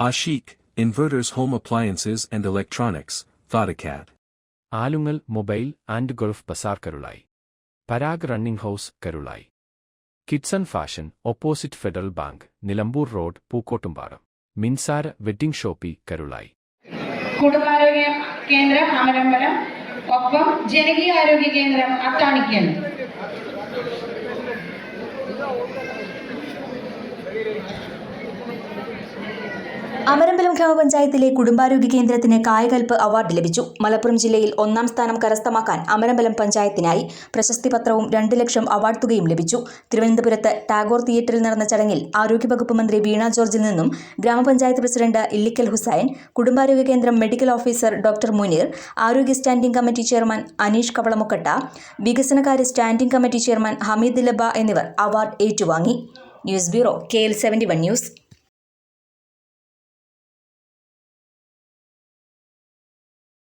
Ashik, Inverters home appliances and electronics Thodacat. Alungal mobile and gulf bazaar Karulayi Parag running house Karulayi. Kidson fashion opposite Federal Bank Nilambur road Pookkottumpadam Minsara wedding shoppe Karulayi. കുടുംബാരോഗ്യ കേന്ദ്രം അമരമ്പലം ഒപ്പം ജനകീയ ആരോഗ്യ കേന്ദ്രം അത്താണിക്കൽ. അമരമ്പലം ഗ്രാമപഞ്ചായത്തിലെ കുടുംബാരോഗ്യ കേന്ദ്രത്തിന് Kayakalp award ലഭിച്ചു. മലപ്പുറം ജില്ലയിൽ ഒന്നാം സ്ഥാനം കരസ്ഥമാക്കാൻ അമരമ്പലം പഞ്ചായത്തിനായി പ്രശസ്തി പത്രവും രണ്ട് ലക്ഷം അവാർഡ് തുകയും ലഭിച്ചു. തിരുവനന്തപുരത്ത് ടാഗോർ തിയേറ്ററിൽ നടന്ന ചടങ്ങിൽ ആരോഗ്യവകുപ്പ് മന്ത്രി വീണ ജോർജിൽ നിന്നും ഗ്രാമപഞ്ചായത്ത് പ്രസിഡന്റ് ഇല്ലിക്കൽ ഹുസൈൻ കുടുംബാരോഗ്യ കേന്ദ്രം മെഡിക്കൽ ഓഫീസർ ഡോക്ടർ മുനീർ ആരോഗ്യ standing committee chairman Anish Kavalamukkatta വികസനകാര്യ standing committee chairman Hameed Laba എന്നിവർ അവാർഡ് ഏറ്റുവാങ്ങി. News bureau K L seventy one news.